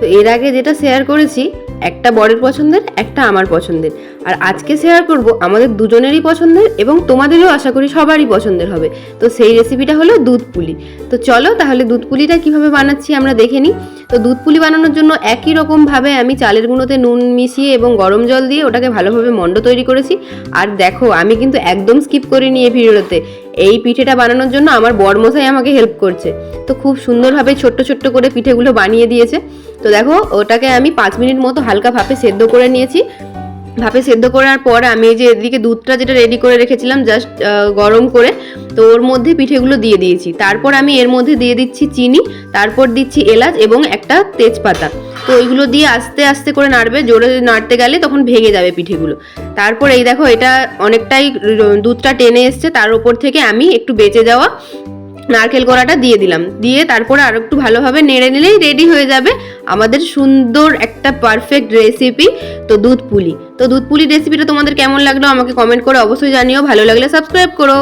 তো এর আগে যেটা শেয়ার করেছি, একটা বরের পছন্দের, একটা আমার পছন্দের। আর আজকে শেয়ার করব আমাদের দুজনেরই পছন্দের এবং তোমাদেরও আশা করি সবারই পছন্দের হবে। তো সেই রেসিপিটা হলো দুধ পুলি। তো চলো তাহলে দুধ পুলিটা কীভাবে বানাচ্ছি আমরা দেখে নিই। তো দুধ পুলি বানানোর জন্য একই রকমভাবে আমি চালের গুঁড়োতে নুন মিশিয়ে এবং গরম জল দিয়ে ওটাকে ভালোভাবে মণ্ড তৈরি করেছি। আর দেখো, আমি কিন্তু একদম স্কিপ করিনি এই ভিডিওতে এই পিঠেটা বানানোর জন্য আমার বরমশাই আমাকে হেল্প করছে। তো খুব সুন্দরভাবে ছোট্ট ছোট্ট করে পিঠেগুলো বানিয়ে দিয়েছে। তো দেখো, ওটাকে আমি পাঁচ মিনিট মতো হালকা ভাপে সেদ্ধ করে নিয়েছি। ভাপে সেদ্ধ করার পর আমি এই যে এদিকে দুধটা যেটা রেডি করে রেখেছিলাম জাস্ট গরম করে, তো ওর মধ্যে পিঠেগুলো দিয়ে দিয়েছি। তারপর আমি এর মধ্যে দিয়ে দিচ্ছি চিনি, তারপর দিচ্ছি এলাচ এবং একটা তেজপাতা। তো ওইগুলো দিয়ে আস্তে আস্তে করে নাড়বে, জোরে নাড়তে গেলে তখন ভেঙে যাবে পিঠেগুলো। তারপর এই দেখো, এটা অনেকটাই দুধটা টেনে এসছে, তার উপর থেকে আমি একটু বেঁচে যাওয়া নারকেল কোড়াটা দিয়ে দিলাম। দিয়ে তারপরে আরও একটু ভালোভাবে নেড়ে নিলেই রেডি হয়ে যাবে আমাদের সুন্দর একটা পারফেক্ট রেসিপি, তো দুধ পুলি। তো দুধ পুলি রেসিপিটা তোমাদের কেমন লাগল আমাকে কমেন্ট করে অবশ্যই জানিও, ভালো লাগলে সাবস্ক্রাইব করো।